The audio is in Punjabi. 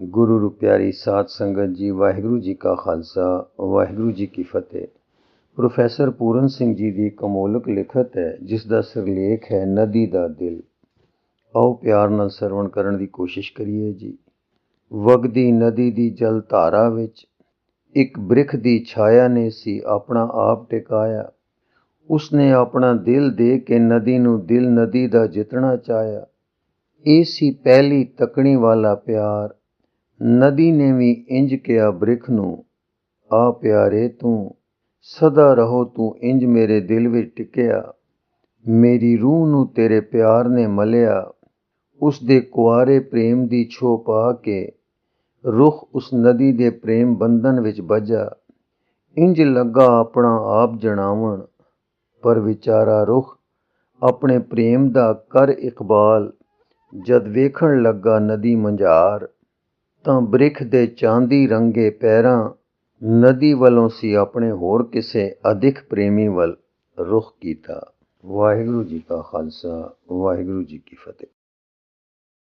ਗੁਰੂ ਰੁਪਿਆਰੀ ਸਾਧ ਸੰਗਤ ਜੀ, ਵਾਹਿਗੁਰੂ ਜੀ ਕਾ ਖਾਲਸਾ, ਵਾਹਿਗੁਰੂ ਜੀ ਕੀ ਫਤਿਹ। ਪ੍ਰੋਫੈਸਰ ਪੂਰਨ ਸਿੰਘ ਜੀ ਦੀ ਕਮੋਲਕ ਲਿਖਤ ਹੈ, ਜਿਸ ਦਾ ਸਿਰਲੇਖ ਹੈ, ਨਦੀ ਦਾ ਦਿਲ। ਆਓ ਪਿਆਰ ਨਾਲ ਸਰਵਣ ਕਰਨ ਦੀ ਕੋਸ਼ਿਸ਼ ਕਰੀਏ ਜੀ। ਵਗਦੀ ਨਦੀ ਦੀ ਜਲ ਧਾਰਾ ਵਿੱਚ, ਇੱਕ ਬ੍ਰਿਖ ਦੀ ਛਾਇਆ ਨੇ ਸੀ ਆਪਣਾ ਆਪ ਟਿਕਾਇਆ। ਉਸਨੇ ਆਪਣਾ ਦਿਲ ਦੇ ਕੇ ਨਦੀ ਨੂੰ ਦਿਲ ਨਦੀ ਦਾ ਜਿੱਤਣਾ ਚਾਹਿਆ। ਇਹ ਸੀ ਪਹਿਲੀ ਤਕਣੀ ਵਾਲਾ ਪਿਆਰ। ਨਦੀ ਨੇ ਵੀ ਇੰਜ ਕਿਹਾ, ਬ੍ਰਿਖ ਨੂੰ, ਆ ਪਿਆਰੇ ਤੂੰ, ਸਦਾ ਰਹੋ ਤੂੰ ਇੰਜ ਮੇਰੇ ਦਿਲ ਵਿੱਚ ਟਿਕਿਆ। ਮੇਰੀ ਰੂਹ ਨੂੰ ਤੇਰੇ ਪਿਆਰ ਨੇ ਮਲਿਆ। ਉਸ ਦੇ ਕੁਆਰੇ ਪ੍ਰੇਮ ਦੀ ਛੋ ਪਾ ਕੇ ਰੁਖ ਉਸ ਨਦੀ ਦੇ ਪ੍ਰੇਮ ਬੰਧਨ ਵਿੱਚ ਬੱਝਾ ਇੰਜ ਲੱਗਾ ਆਪਣਾ ਆਪ ਜਣਾਵਣ, ਪਰ ਵਿਚਾਰਾ ਰੁਖ ਆਪਣੇ ਪ੍ਰੇਮ ਦਾ ਕਰ ਇਕਬਾਲ। ਜਦ ਵੇਖਣ ਲੱਗਾ ਨਦੀ ਮੰਝਾਰ ਤਾਂ ਬ੍ਰਿਖ ਦੇ ਚਾਂਦੀ ਰੰਗੇ ਪੈਰਾਂ ਨਦੀ ਵੱਲੋਂ ਸੀ ਆਪਣੇ ਹੋਰ ਕਿਸੇ ਅਧਿਕ ਪ੍ਰੇਮੀ ਵੱਲ ਰੁਖ ਕੀਤਾ। ਵਾਹਿਗੁਰੂ ਜੀ ਕਾ ਖਾਲਸਾ, ਵਾਹਿਗੁਰੂ ਜੀ ਕੀ ਫਤਿਹ।